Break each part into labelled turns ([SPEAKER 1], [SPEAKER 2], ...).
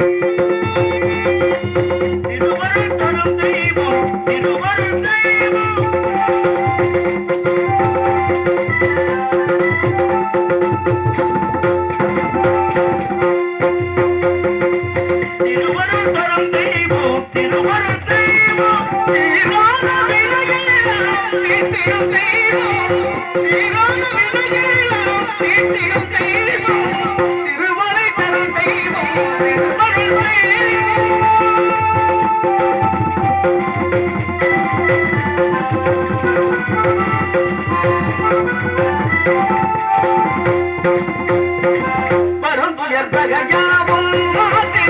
[SPEAKER 1] thank you.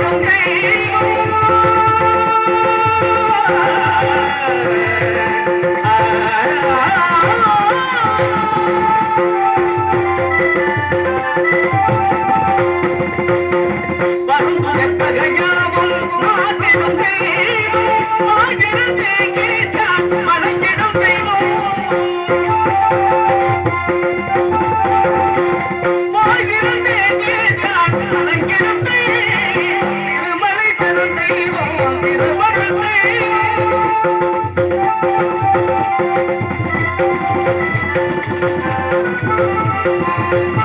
[SPEAKER 1] Thank you. Música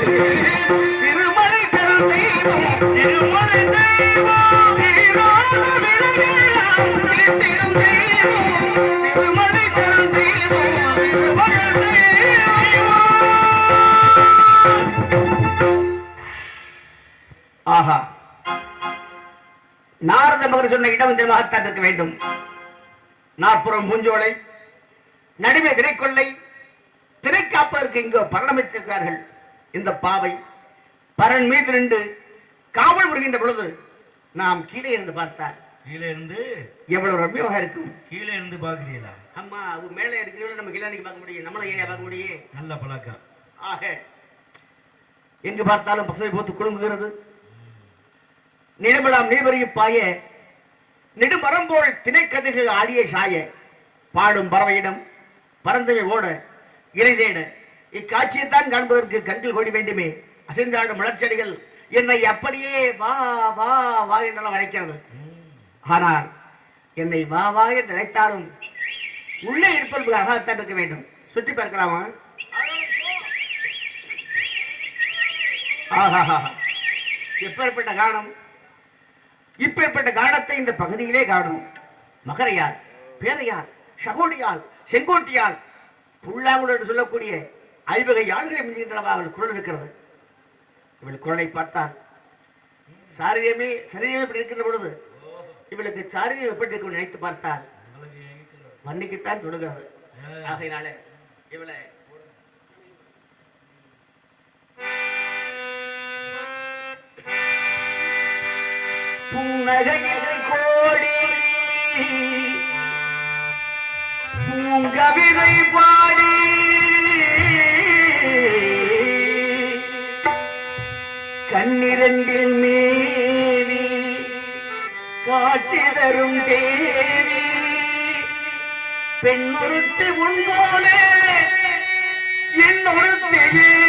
[SPEAKER 1] Thirumalai தரும் திருமலை தெய்வம். திருமலை திருமலை ஆஹா நாரத மகர் சொன்ன இடம் இந்த மகத்தான் இருக்க வேண்டும் நாற்புறம் பூஞ்சோலை நடுவே திரைக்கொள்ளை திரைக்காப்பதற்கு இங்கு பரணமித்திருக்கிறார்கள் இந்த பாவை பரன் மீது நின்று காவல் வருகின்ற பொழுது நாம் கீழே இருந்து பார்த்தால்
[SPEAKER 2] கீழே இருந்து
[SPEAKER 1] எவ்வளவு ரம்யமாக இருக்கும்?
[SPEAKER 2] கீழே இருந்து பாக்குறீங்களா
[SPEAKER 1] அம்மா அது மேலே இருக்கிறவங்க நம்ம கீழே பார்க்க முடியும். நம்மள ஏரியா பார்க்க முடியும்.
[SPEAKER 2] நல்ல பழக்கம்.
[SPEAKER 1] ஆக எங்கு பார்த்தாலும் பசுமை போத்து குலுங்குகிறது. நிலமெல்லாம் நீர்வரிய பாய நெடுமரம் போல் திணைக்கதிர்கள் ஆடிய சாய பாடும் பறவையிடம் பறந்தவை ஓட இறை தேட இக்காட்சியைத்தான் காண்பதற்கு கண்கள் கோடி வேண்டுமே. அசைந்தாடும் மலர்ச்செடிகள் என்னை அப்படியே வா வா வா என்றெல்லாம் அழைக்கிறது. ஆனால் என்னை வா வா என்று அழைத்தாலும் உள்ளே இருப்பது அழகாகத்தான் இருக்க வேண்டும். சுற்றி பார்க்கலாமா? ஆஹாஹா. எப்பேற்பட்ட கானம் இப்பேற்பட்ட கானத்தை இந்த பகுதியிலே காணும். மகரையால் பேரையால் சகோடியால் செங்கோட்டியால் புல்லாங்குழல் என்று சொல்லக்கூடிய ஐவகை யாழ்களை மிஞ்சுகின்றனவா அவள் குரல் இருக்கிறது? இவள் குரலை பார்த்தால் சாரியமே சரீரமே இப்படி இருக்கின்ற பொழுது? இவளுக்கு சாரியம் எப்படி இருக்கும் நினைத்து பார்த்தால் மன்னிக்குத்தான் தொடுகிறது ஆகையினால இவளை புன்னகையில் கோடி பூங்கவிதை பாடி தரும் தேவி. பெண் ஒருத்தி போல என்னொருத்தி ஏது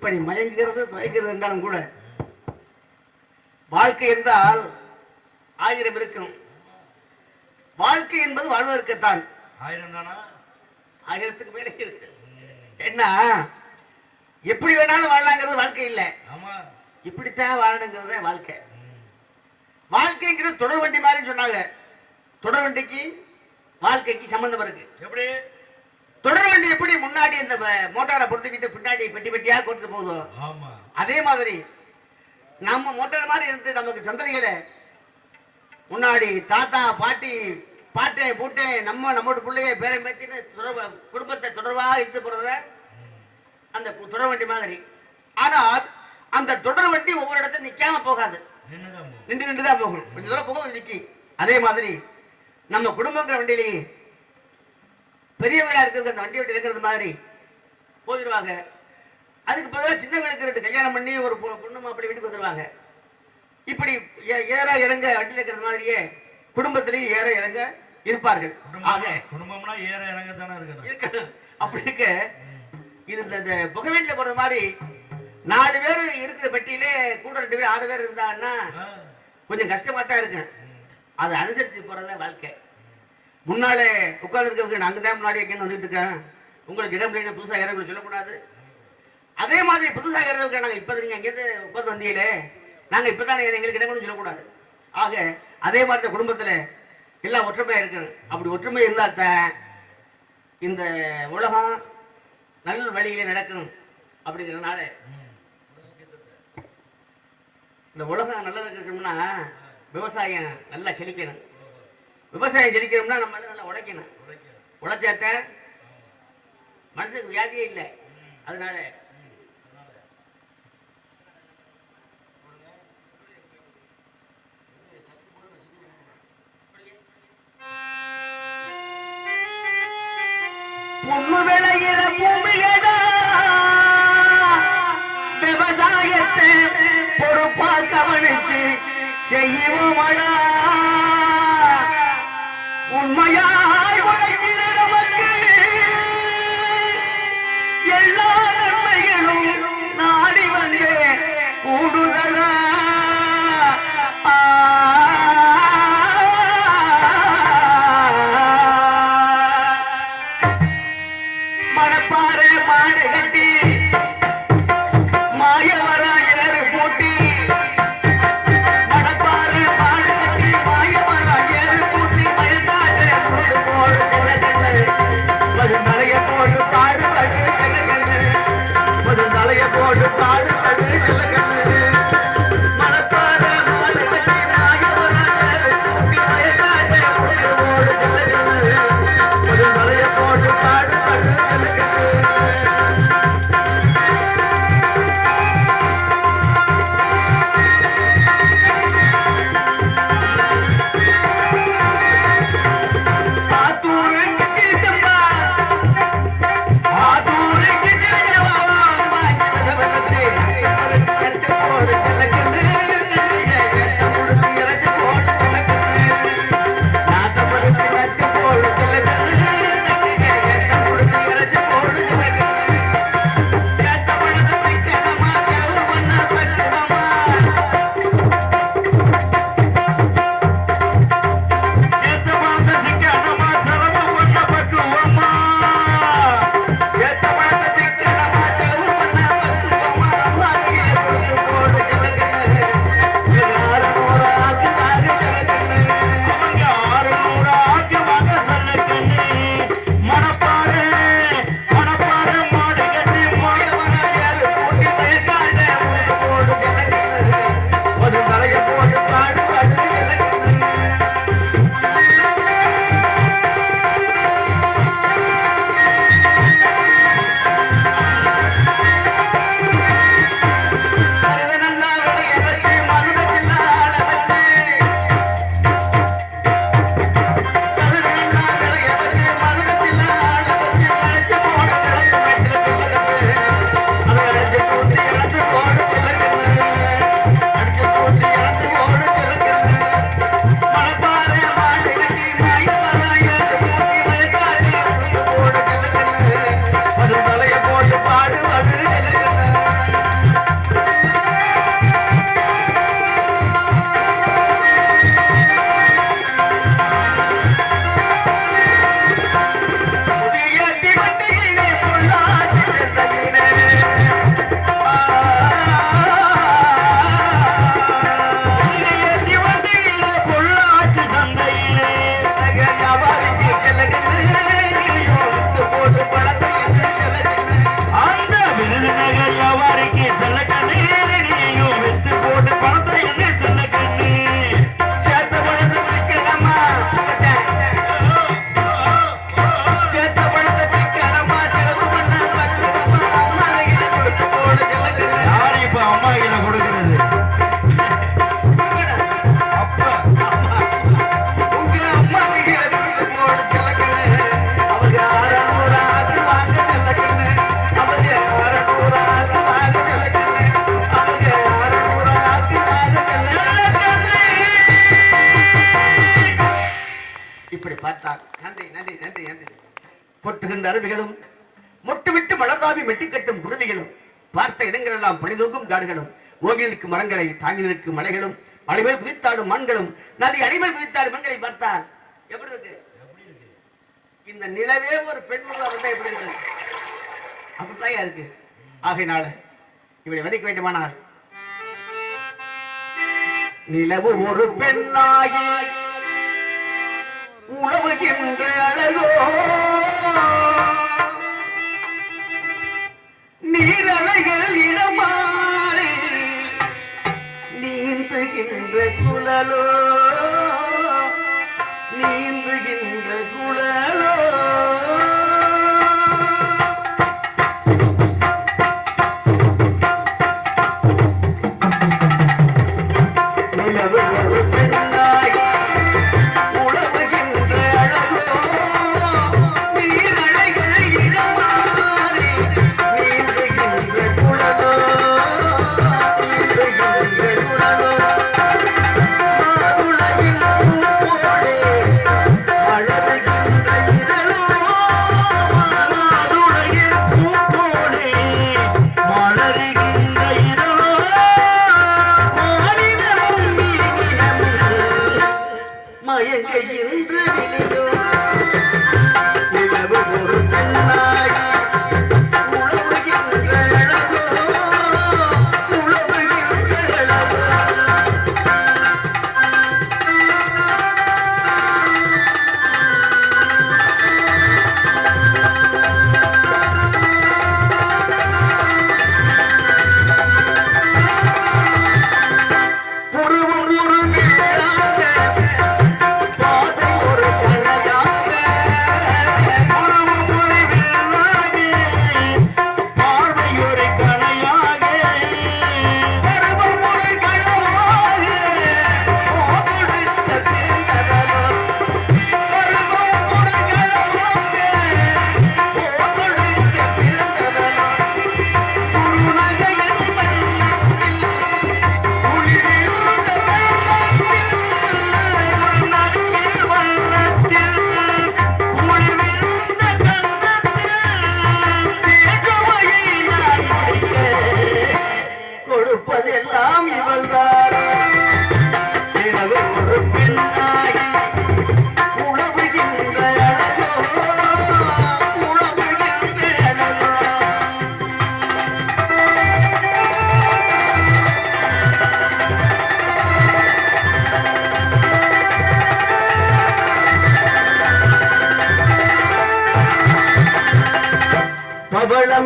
[SPEAKER 1] இப்படி மயங்குகிறது தயங்குகிறது என்றாலும் கூட வாழ்க்கை என்றால் ஆயிரம் இருக்கும். வாழ்க்கை என்பது வாழ்வதற்குத்தான்.
[SPEAKER 2] ஆயிரம் தானா?
[SPEAKER 1] ஆயிரத்துக்கு மேலே இருக்கு. என்ன? எப்படி வேணாலும் வாழலாங்கிறது வாழ்க்கை இல்லை.
[SPEAKER 2] ஆமா.
[SPEAKER 1] இப்படித்தான் வாழணுங்கிறத வாழ்க்கை. வாழ்க்கைங்கிறது தொடர் வண்டி மாதிரி சொன்னாங்க. தொடர் வண்டிக்கு வாழ்க்கைக்கு சம்பந்தம் இருக்கு.
[SPEAKER 2] எப்படி?
[SPEAKER 1] தொடர் வண்டி எப்படி முன்னாடி இந்த மோட்டாரை பொறுத்துக்கிட்டு பின்னாடி பெட்டி பெட்டியா கொடுத்து போகுதோ?
[SPEAKER 2] ஆமா.
[SPEAKER 1] அதே மாதிரி நம்ம மோட்டார் மாதிரி இருந்து நமக்கு சந்ததிகளை முன்னாடி தாத்தா பாட்டி பாட்டை பூட்டை நம்ம நம்மளோட பிள்ளைய பேரை பேத்தின்னு தொடர்பு குடும்பத்தை தொடர்பாக இழுத்து போறத அந்த தொடர் வண்டி மாதிரி. ஆனால் அந்த தொடர் வண்டி ஒவ்வொரு இடத்துல நிக்காம போகாது. நின்று நின்று தான் போகும். கொஞ்சம் தூரம் போகும் நிக்கி. அதே மாதிரி நம்ம குடும்பங்கிற வண்டியிலேயே பெரியவங்களா இருக்கிறது அந்த வண்டி விட்டு இருக்கிறது மாதிரி போயிடுவாங்க. அதுக்கு பதிலாக சின்னவங்களுக்கு ரெண்டு கல்யாணம் பண்ணி ஒரு பொண்ணு மாப்பிள்ளை வீட்டுக்கு வந்துடுவாங்க இப்படி ஏற இறங்க வண்டியில் இருக்கிறது மாதிரியே குடும்பத்திலேயே ஏற இறங்க இருப்பார்கள்.
[SPEAKER 2] குடும்பம்னா ஏற இறங்க தானே இருக்கணும்.
[SPEAKER 1] இருக்கணும். அப்படி இருக்க இது இந்த- புகவேண்டில போறது மாதிரி நாலு பேர் இருக்கிற பெட்டியிலே கூட ரெண்டு பேர் ஆறு பேர் இருந்தாங்கன்னா கொஞ்சம் கஷ்டமா தான் இருக்கும் அதை அனுசரிச்சு போறதா வாழ்க்கை. முன்னாலே உட்கார்ந்துருக்கவங்க அங்கே தான் முன்னாடி எங்கேயும் வந்துட்டு இருக்கேன். உங்களுக்கு இடம் இல்லைன்னு புதுசாக இறங்க சொல்லக்கூடாது. அதே மாதிரி புதுசாக இறங்க நாங்கள் இப்போ நீங்கள் அங்கேருந்து உட்காந்து வந்தீங்களே நாங்கள் இப்போ தான் எங்களுக்கு இடம் சொல்லக்கூடாது. ஆக அதே மாதிரி இந்த குடும்பத்தில் எல்லாம் ஒற்றுமையாக இருக்கணும். அப்படி ஒற்றுமை இருந்தால் தான் இந்த உலகம் நல்ல வழியிலே நடக்கணும் அப்படிங்கிறதுனால. இந்த உலகம் நல்லா இருக்கணும்னா விவசாயம் நல்லா செழிக்கணும். விவசாயம் செழிக்கணும்னா நம்ம நல்லா உழைக்கணும். உழைச்சாட்ட மனுஷனுக்கு வியாதியே இல்லை. அதனால. பொண்ணு விளையிற பூமியடா கொட்டுகின்ற அருவிகளும் மொட்டுவிட்டு மலர்தாவி மெட்டிக்கட்டும் குருவிகளும் பார்த்த இடங்களெல்லாம் பனிதூக்கும் காடுகளும் ஓகிலுக்கு மரங்களை தாங்கி நிற்கும் மலைகளும் அடிமேல் குதித்தாடும் மண்களும் நதி அடிமேல் குதித்தாடும் மண்களை பார்த்தால் எப்படி இருக்கு? இந்த நிலவே ஒரு பெண் எப்படி இருக்கு? அப்படித்தான் இருக்கு. ஆகையினால இவரை வெடிக்க வேண்டுமானால் நிலவு ஒரு பெண்ணாகி உழவுகின்ற அழகோ நீரலைகள் இடமாறி நீந்துகின்ற குழலோ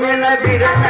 [SPEAKER 1] என பிறந்த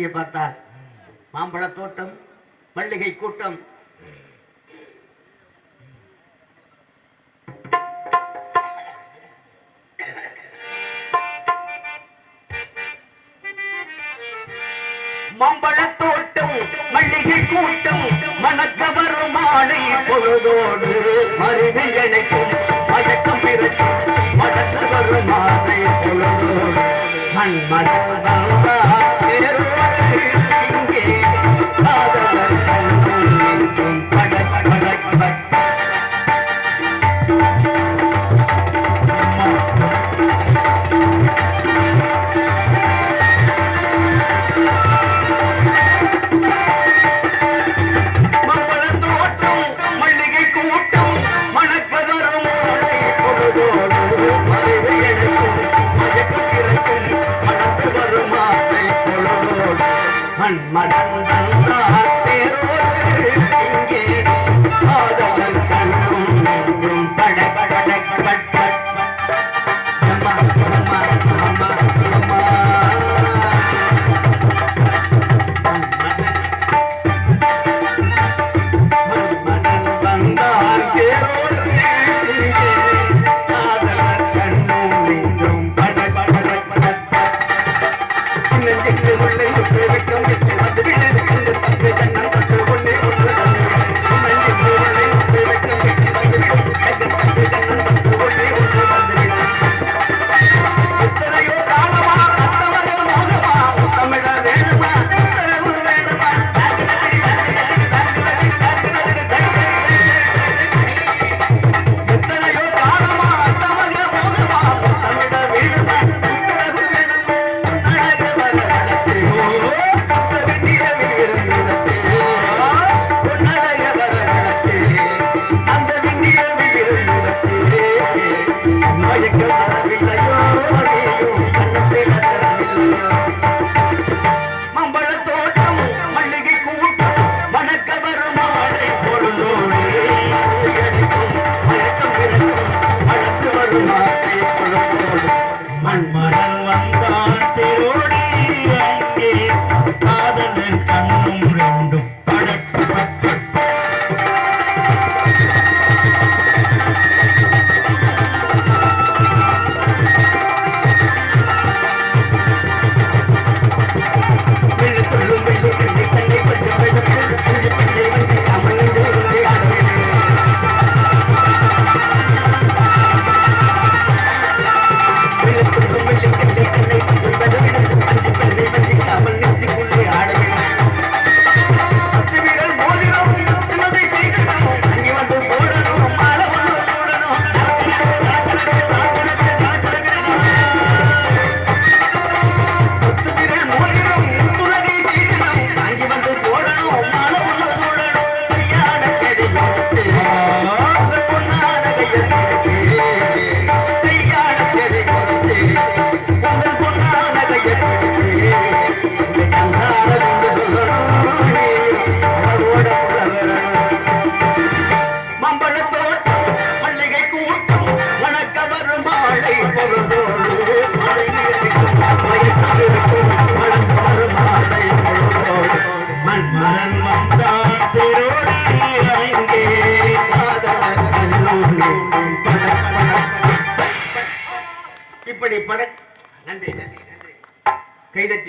[SPEAKER 1] காட்சியை பார்த்தால் மாம்பழ தோட்டம் மல்லிகை கூட்டம். மாம்பழ தோட்டம் மல்லிகை கூட்டம் மனக்கவரும் மாலை பொழுதோடு மருவி இணைக்கும்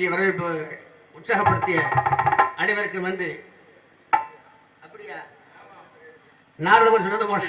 [SPEAKER 1] நிகழ்ச்சியை வரவேற்பு உற்சாகப்படுத்திய அனைவருக்கும் நன்றி. அப்படியா? நாரதவர் சொன்னது போல.